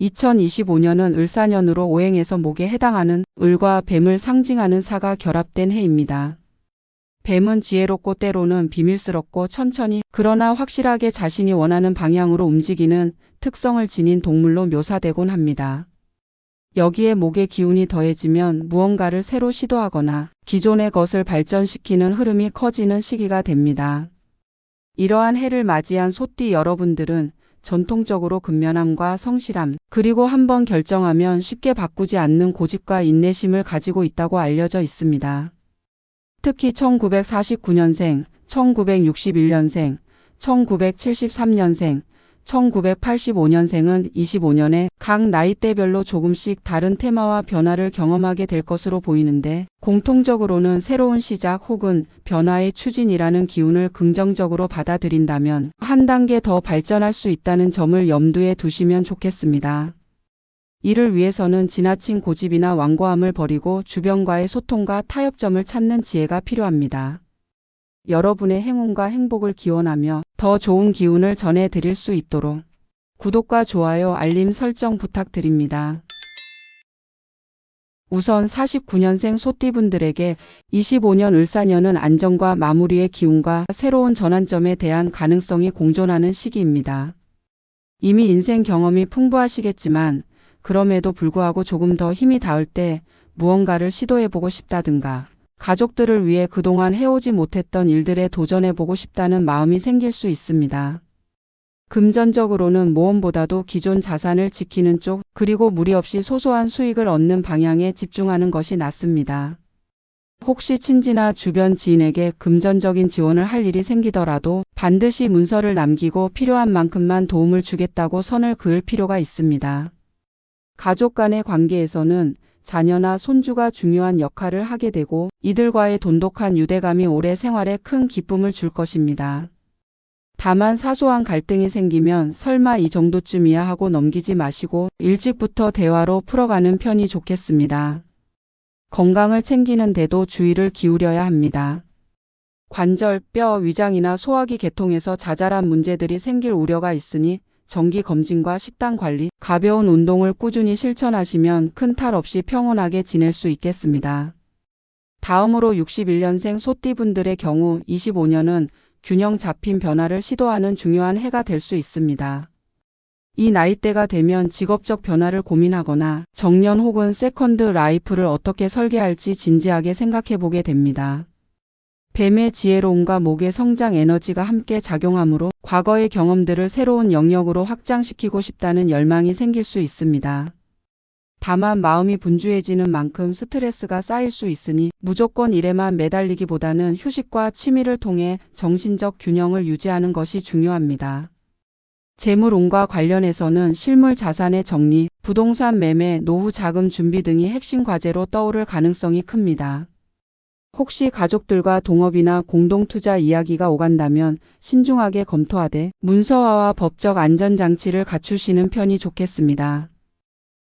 2025년은 을사년으로 오행에서 목에 해당하는 을과 뱀을 상징하는 사가 결합된 해입니다. 뱀은 지혜롭고 때로는 비밀스럽고 천천히 그러나 확실하게 자신이 원하는 방향으로 움직이는 특성을 지닌 동물로 묘사되곤 합니다. 여기에 목의 기운이 더해지면 무언가를 새로 시도하거나 기존의 것을 발전시키는 흐름이 커지는 시기가 됩니다. 이러한 해를 맞이한 소띠 여러분들은 전통적으로 근면함과 성실함, 그리고 한번 결정하면 쉽게 바꾸지 않는 고집과 인내심을 가지고 있다고 알려져 있습니다. 특히 1949년생, 1961년생, 1973년생, 1985년생은 25년에 각 나이대별로 조금씩 다른 테마와 변화를 경험하게 될 것으로 보이는데 공통적으로는 새로운 시작 혹은 변화의 추진이라는 기운을 긍정적으로 받아들인다면 한 단계 더 발전할 수 있다는 점을 염두에 두시면 좋겠습니다. 이를 위해서는 지나친 고집이나 완고함을 버리고 주변과의 소통과 타협점을 찾는 지혜가 필요합니다. 여러분의 행운과 행복을 기원하며 더 좋은 기운을 전해드릴 수 있도록 구독과 좋아요, 알림 설정 부탁드립니다. 우선 49년생 소띠분들에게 25년 을사년은 안정과 마무리의 기운과 새로운 전환점에 대한 가능성이 공존하는 시기입니다. 이미 인생 경험이 풍부하시겠지만 그럼에도 불구하고 조금 더 힘이 닿을 때 무언가를 시도해보고 싶다든가 가족들을 위해 그동안 해오지 못했던 일들에 도전해보고 싶다는 마음이 생길 수 있습니다. 금전적으로는 모험보다도 기존 자산을 지키는 쪽, 그리고 무리 없이 소소한 수익을 얻는 방향에 집중하는 것이 낫습니다. 혹시 친지나 주변 지인에게 금전적인 지원을 할 일이 생기더라도 반드시 문서를 남기고 필요한 만큼만 도움을 주겠다고 선을 그을 필요가 있습니다. 가족 간의 관계에서는 자녀나 손주가 중요한 역할을 하게 되고 이들과의 돈독한 유대감이 오래 생활에 큰 기쁨을 줄 것입니다. 다만 사소한 갈등이 생기면 설마 이 정도쯤이야 하고 넘기지 마시고 일찍부터 대화로 풀어가는 편이 좋겠습니다. 건강을 챙기는데도 주의를 기울여야 합니다. 관절, 뼈, 위장이나 소화기 계통에서 자잘한 문제들이 생길 우려가 있으니 정기 검진과 식단 관리, 가벼운 운동을 꾸준히 실천하시면 큰 탈 없이 평온하게 지낼 수 있겠습니다. 다음으로 61년생 소띠분들의 경우 25년은 균형 잡힌 변화를 시도하는 중요한 해가 될 수 있습니다. 이 나이대가 되면 직업적 변화를 고민하거나 정년 혹은 세컨드 라이프를 어떻게 설계할지 진지하게 생각해 보게 됩니다. 뱀의 지혜로움과 목의 성장 에너지가 함께 작용하므로 과거의 경험들을 새로운 영역으로 확장시키고 싶다는 열망이 생길 수 있습니다. 다만 마음이 분주해지는 만큼 스트레스가 쌓일 수 있으니 무조건 일에만 매달리기보다는 휴식과 취미를 통해 정신적 균형을 유지하는 것이 중요합니다. 재물운과 관련해서는 실물 자산의 정리, 부동산 매매, 노후 자금 준비 등이 핵심 과제로 떠오를 가능성이 큽니다. 혹시 가족들과 동업이나 공동투자 이야기가 오간다면 신중하게 검토하되 문서화와 법적 안전장치를 갖추시는 편이 좋겠습니다.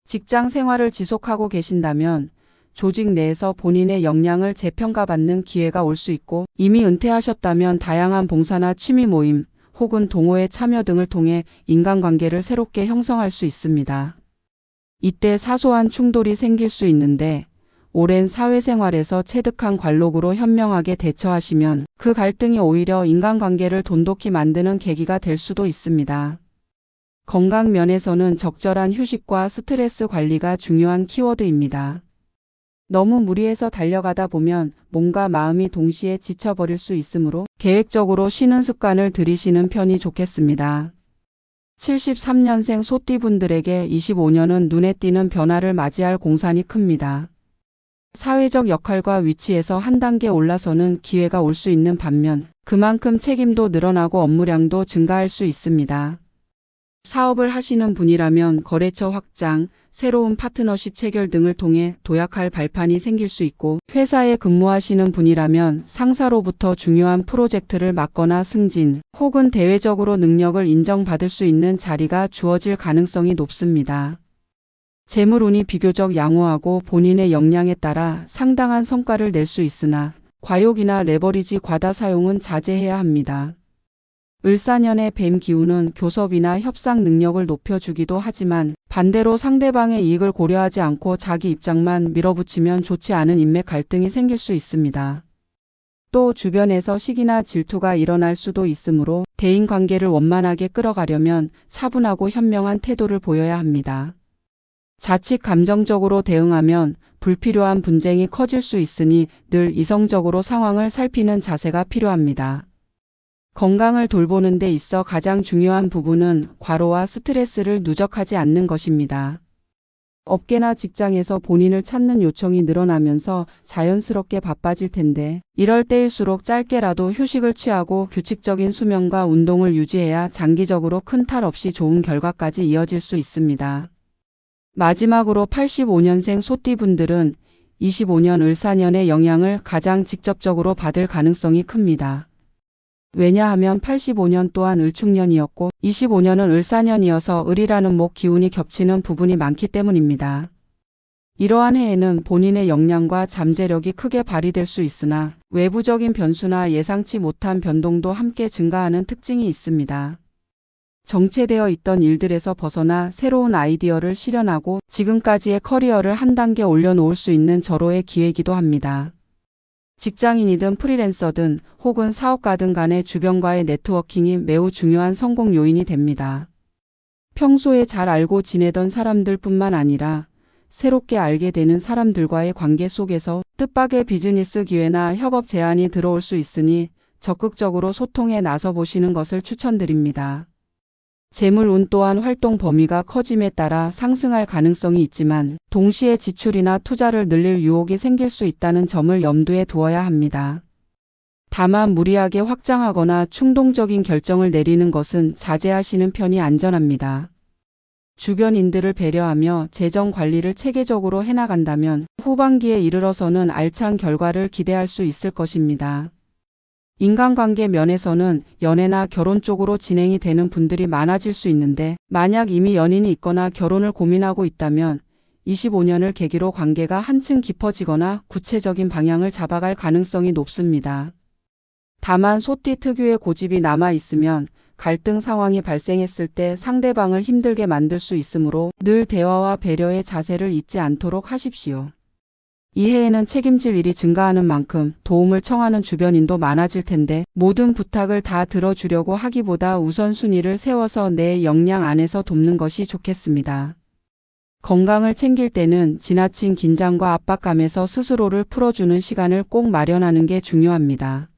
직장 생활을 지속하고 계신다면 조직 내에서 본인의 역량을 재평가받는 기회가 올 수 있고 이미 은퇴하셨다면 다양한 봉사나 취미 모임 혹은 동호회 참여 등을 통해 인간관계를 새롭게 형성할 수 있습니다. 이때 사소한 충돌이 생길 수 있는데 오랜 사회생활에서 체득한 관록으로 현명하게 대처하시면 그 갈등이 오히려 인간관계를 돈독히 만드는 계기가 될 수도 있습니다. 건강 면에서는 적절한 휴식과 스트레스 관리가 중요한 키워드입니다. 너무 무리해서 달려가다 보면 몸과 마음이 동시에 지쳐버릴 수 있으므로 계획적으로 쉬는 습관을 들이시는 편이 좋겠습니다. 73년생 소띠분들에게 25년은 눈에 띄는 변화를 맞이할 공산이 큽니다. 사회적 역할과 위치에서 한 단계 올라서는 기회가 올 수 있는 반면 그만큼 책임도 늘어나고 업무량도 증가할 수 있습니다. 사업을 하시는 분이라면 거래처 확장, 새로운 파트너십 체결 등을 통해 도약할 발판이 생길 수 있고 회사에 근무하시는 분이라면 상사로부터 중요한 프로젝트를 맡거나 승진 혹은 대외적으로 능력을 인정받을 수 있는 자리가 주어질 가능성이 높습니다. 재물운이 비교적 양호하고 본인의 역량에 따라 상당한 성과를 낼 수 있으나 과욕이나 레버리지 과다 사용은 자제해야 합니다. 을사년의 뱀 기운은 교섭이나 협상 능력을 높여주기도 하지만 반대로 상대방의 이익을 고려하지 않고 자기 입장만 밀어붙이면 좋지 않은 인맥 갈등이 생길 수 있습니다. 또 주변에서 시기나 질투가 일어날 수도 있으므로 대인 관계를 원만하게 끌어가려면 차분하고 현명한 태도를 보여야 합니다. 자칫 감정적으로 대응하면 불필요한 분쟁이 커질 수 있으니 늘 이성적으로 상황을 살피는 자세가 필요합니다. 건강을 돌보는 데 있어 가장 중요한 부분은 과로와 스트레스를 누적하지 않는 것입니다. 업계나 직장에서 본인을 찾는 요청이 늘어나면서 자연스럽게 바빠질 텐데 이럴 때일수록 짧게라도 휴식을 취하고 규칙적인 수면과 운동을 유지해야 장기적으로 큰 탈 없이 좋은 결과까지 이어질 수 있습니다. 마지막으로 85년생 소띠분들은 25년 을사년의 영향을 가장 직접적으로 받을 가능성이 큽니다. 왜냐하면 85년 또한 을축년이었고 25년은 을사년이어서 을이라는 목 기운이 겹치는 부분이 많기 때문입니다. 이러한 해에는 본인의 역량과 잠재력이 크게 발휘될 수 있으나 외부적인 변수나 예상치 못한 변동도 함께 증가하는 특징이 있습니다. 정체되어 있던 일들에서 벗어나 새로운 아이디어를 실현하고 지금까지의 커리어를 한 단계 올려놓을 수 있는 절호의 기회이기도 합니다. 직장인이든 프리랜서든 혹은 사업가든 간의 주변과의 네트워킹이 매우 중요한 성공 요인이 됩니다. 평소에 잘 알고 지내던 사람들 뿐만 아니라 새롭게 알게 되는 사람들과의 관계 속에서 뜻밖의 비즈니스 기회나 협업 제안이 들어올 수 있으니 적극적으로 소통에 나서 보시는 것을 추천드립니다. 재물운 또한 활동 범위가 커짐에 따라 상승할 가능성이 있지만 동시에 지출이나 투자를 늘릴 유혹이 생길 수 있다는 점을 염두에 두어야 합니다. 다만 무리하게 확장하거나 충동적인 결정을 내리는 것은 자제하시는 편이 안전합니다. 주변인들을 배려하며 재정 관리를 체계적으로 해나간다면 후반기에 이르러서는 알찬 결과를 기대할 수 있을 것입니다. 인간관계 면에서는 연애나 결혼 쪽으로 진행이 되는 분들이 많아질 수 있는데 만약 이미 연인이 있거나 결혼을 고민하고 있다면 25년을 계기로 관계가 한층 깊어지거나 구체적인 방향을 잡아갈 가능성이 높습니다. 다만 소띠 특유의 고집이 남아 있으면 갈등 상황이 발생했을 때 상대방을 힘들게 만들 수 있으므로 늘 대화와 배려의 자세를 잊지 않도록 하십시오. 이 해에는 책임질 일이 증가하는 만큼 도움을 청하는 주변인도 많아질 텐데 모든 부탁을 다 들어주려고 하기보다 우선순위를 세워서 내 역량 안에서 돕는 것이 좋겠습니다. 건강을 챙길 때는 지나친 긴장과 압박감에서 스스로를 풀어주는 시간을 꼭 마련하는 게 중요합니다.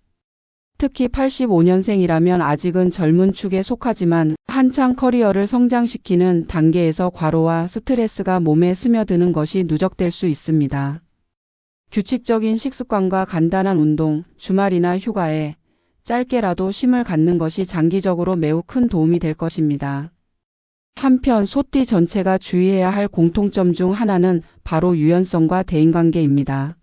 특히 85년생이라면 아직은 젊은 축에 속하지만 한창 커리어를 성장시키는 단계에서 과로와 스트레스가 몸에 스며드는 것이 누적될 수 있습니다. 규칙적인 식습관과 간단한 운동, 주말이나 휴가에 짧게라도 쉼을 갖는 것이 장기적으로 매우 큰 도움이 될 것입니다. 한편 소띠 전체가 주의해야 할 공통점 중 하나는 바로 유연성과 대인관계입니다.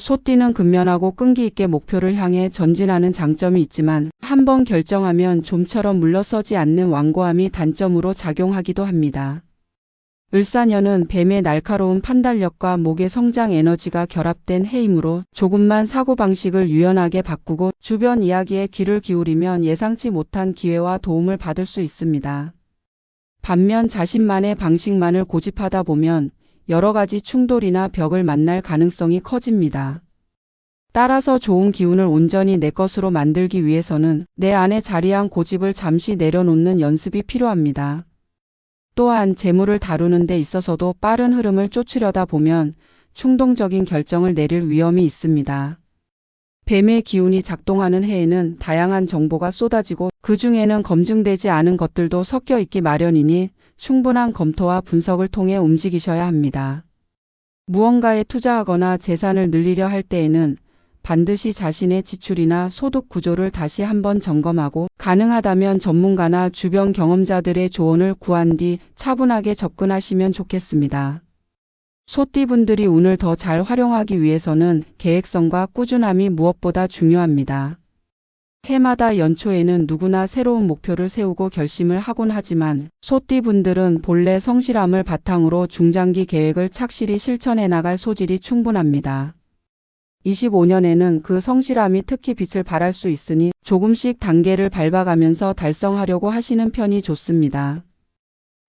소띠는 근면하고 끈기 있게 목표를 향해 전진하는 장점이 있지만 한번 결정하면 좀처럼 물러서지 않는 완고함이 단점으로 작용하기도 합니다. 을사년은 뱀의 날카로운 판단력과 목의 성장 에너지가 결합된 해이므로 조금만 사고방식을 유연하게 바꾸고 주변 이야기에 귀를 기울이면 예상치 못한 기회와 도움을 받을 수 있습니다. 반면 자신만의 방식만을 고집하다 보면 여러 가지 충돌이나 벽을 만날 가능성이 커집니다. 따라서 좋은 기운을 온전히 내 것으로 만들기 위해서는 내 안에 자리한 고집을 잠시 내려놓는 연습이 필요합니다. 또한 재물을 다루는 데 있어서도 빠른 흐름을 쫓으려다 보면 충동적인 결정을 내릴 위험이 있습니다. 뱀의 기운이 작동하는 해에는 다양한 정보가 쏟아지고 그 중에는 검증되지 않은 것들도 섞여 있기 마련이니 충분한 검토와 분석을 통해 움직이셔야 합니다. 무언가에 투자하거나 재산을 늘리려 할 때에는 반드시 자신의 지출이나 소득 구조를 다시 한번 점검하고 가능하다면 전문가나 주변 경험자들의 조언을 구한 뒤 차분하게 접근하시면 좋겠습니다. 소띠분들이 운을 더 잘 활용하기 위해서는 계획성과 꾸준함이 무엇보다 중요합니다. 해마다 연초에는 누구나 새로운 목표를 세우고 결심을 하곤 하지만 소띠분들은 본래 성실함을 바탕으로 중장기 계획을 착실히 실천해 나갈 소질이 충분합니다. 25년에는 그 성실함이 특히 빛을 발할 수 있으니 조금씩 단계를 밟아가면서 달성하려고 하시는 편이 좋습니다.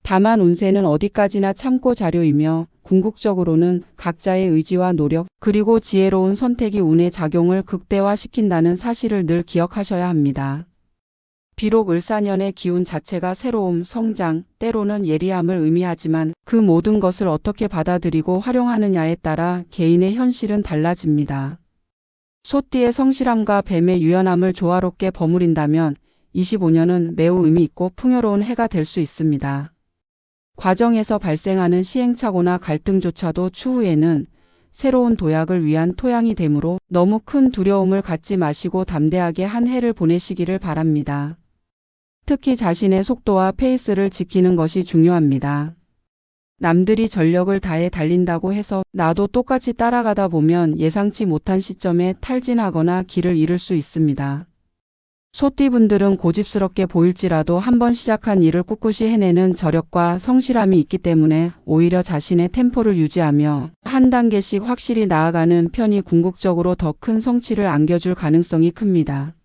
다만 운세는 어디까지나 참고 자료이며 궁극적으로는 각자의 의지와 노력 그리고 지혜로운 선택이 운의 작용을 극대화시킨다는 사실을 늘 기억하셔야 합니다. 비록 을사년의 기운 자체가 새로움, 성장, 때로는 예리함을 의미하지만 그 모든 것을 어떻게 받아들이고 활용하느냐에 따라 개인의 현실은 달라집니다. 소띠의 성실함과 뱀의 유연함을 조화롭게 버무린다면 25년은 매우 의미 있고 풍요로운 해가 될 수 있습니다. 과정에서 발생하는 시행착오나 갈등조차도 추후에는 새로운 도약을 위한 토양이 되므로 너무 큰 두려움을 갖지 마시고 담대하게 한 해를 보내시기를 바랍니다. 특히 자신의 속도와 페이스를 지키는 것이 중요합니다. 남들이 전력을 다해 달린다고 해서 나도 똑같이 따라가다 보면 예상치 못한 시점에 탈진하거나 길을 잃을 수 있습니다. 소띠분들은 고집스럽게 보일지라도 한번 시작한 일을 꿋꿋이 해내는 저력과 성실함이 있기 때문에 오히려 자신의 템포를 유지하며 한 단계씩 확실히 나아가는 편이 궁극적으로 더 큰 성취를 안겨줄 가능성이 큽니다.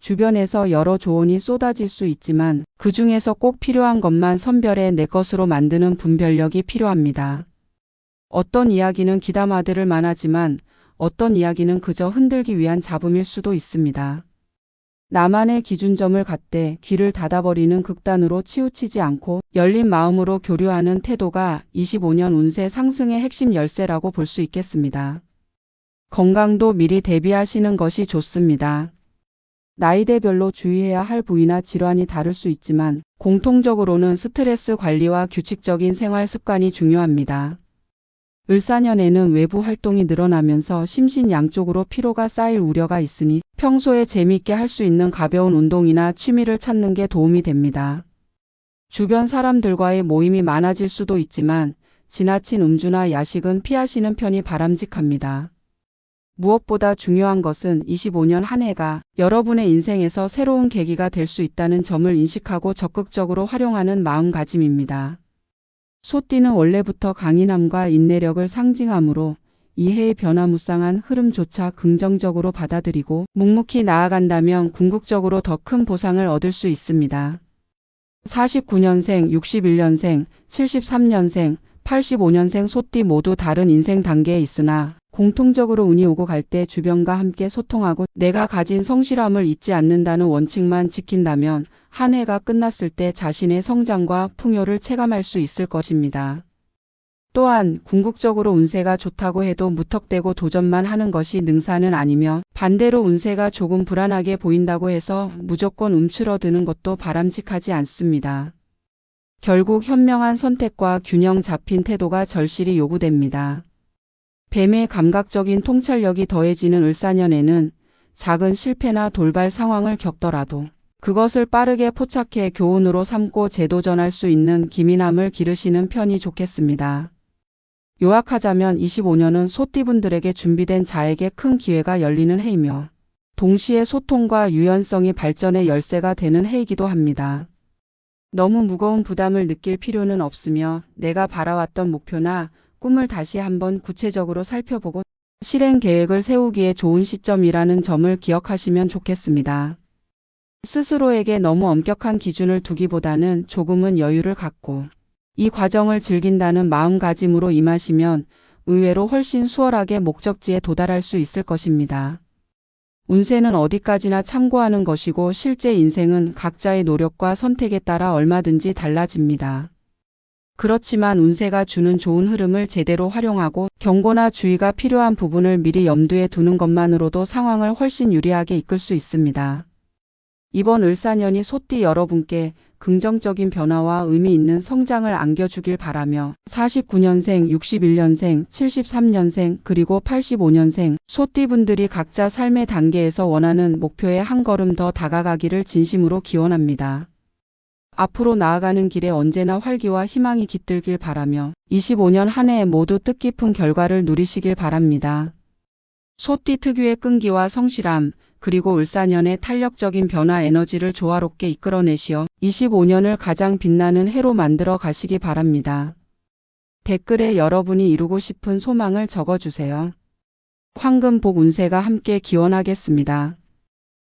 주변에서 여러 조언이 쏟아질 수 있지만 그 중에서 꼭 필요한 것만 선별해 내 것으로 만드는 분별력이 필요합니다. 어떤 이야기는 기담아들을 만하지만 어떤 이야기는 그저 흔들기 위한 잡음일 수도 있습니다. 나만의 기준점을 갖대 귀를 닫아버리는 극단으로 치우치지 않고 열린 마음으로 교류하는 태도가 25년 운세 상승의 핵심 열쇠라고 볼 수 있겠습니다. 건강도 미리 대비하시는 것이 좋습니다. 나이대별로 주의해야 할 부위나 질환이 다를 수 있지만 공통적으로는 스트레스 관리와 규칙적인 생활 습관이 중요합니다. 을사년에는 외부 활동이 늘어나면서 심신 양쪽으로 피로가 쌓일 우려가 있으니 평소에 재미있게 할 수 있는 가벼운 운동이나 취미를 찾는 게 도움이 됩니다. 주변 사람들과의 모임이 많아질 수도 있지만 지나친 음주나 야식은 피하시는 편이 바람직합니다. 무엇보다 중요한 것은 25년 한 해가 여러분의 인생에서 새로운 계기가 될 수 있다는 점을 인식하고 적극적으로 활용하는 마음가짐입니다. 소띠는 원래부터 강인함과 인내력을 상징하므로 이 해의 변화무쌍한 흐름조차 긍정적으로 받아들이고 묵묵히 나아간다면 궁극적으로 더 큰 보상을 얻을 수 있습니다. 49년생, 61년생, 73년생, 85년생 소띠 모두 다른 인생 단계에 있으나 공통적으로 운이 오고 갈 때 주변과 함께 소통하고 내가 가진 성실함을 잊지 않는다는 원칙만 지킨다면 한 해가 끝났을 때 자신의 성장과 풍요를 체감할 수 있을 것입니다. 또한 궁극적으로 운세가 좋다고 해도 무턱대고 도전만 하는 것이 능사는 아니며 반대로 운세가 조금 불안하게 보인다고 해서 무조건 움츠러드는 것도 바람직하지 않습니다. 결국 현명한 선택과 균형 잡힌 태도가 절실히 요구됩니다. 뱀의 감각적인 통찰력이 더해지는 을사년에는 작은 실패나 돌발 상황을 겪더라도 그것을 빠르게 포착해 교훈으로 삼고 재도전할 수 있는 기민함을 기르시는 편이 좋겠습니다. 요약하자면 25년은 소띠분들에게 준비된 자에게 큰 기회가 열리는 해이며 동시에 소통과 유연성이 발전의 열쇠가 되는 해이기도 합니다. 너무 무거운 부담을 느낄 필요는 없으며 내가 바라왔던 목표나 꿈을 다시 한번 구체적으로 살펴보고 실행 계획을 세우기에 좋은 시점이라는 점을 기억하시면 좋겠습니다. 스스로에게 너무 엄격한 기준을 두기보다는 조금은 여유를 갖고 이 과정을 즐긴다는 마음가짐으로 임하시면 의외로 훨씬 수월하게 목적지에 도달할 수 있을 것입니다. 운세는 어디까지나 참고하는 것이고 실제 인생은 각자의 노력과 선택에 따라 얼마든지 달라집니다. 그렇지만 운세가 주는 좋은 흐름을 제대로 활용하고 경고나 주의가 필요한 부분을 미리 염두에 두는 것만으로도 상황을 훨씬 유리하게 이끌 수 있습니다. 이번 을사년이 소띠 여러분께 긍정적인 변화와 의미 있는 성장을 안겨주길 바라며 49년생, 61년생, 73년생, 그리고 85년생 소띠분들이 각자 삶의 단계에서 원하는 목표에 한 걸음 더 다가가기를 진심으로 기원합니다. 앞으로 나아가는 길에 언제나 활기와 희망이 깃들길 바라며 25년 한 해 모두 뜻깊은 결과를 누리시길 바랍니다. 소띠 특유의 끈기와 성실함, 그리고 울사년의 탄력적인 변화 에너지를 조화롭게 이끌어내시어 25년을 가장 빛나는 해로 만들어 가시기 바랍니다. 댓글에 여러분이 이루고 싶은 소망을 적어주세요. 황금복 운세가 함께 기원하겠습니다.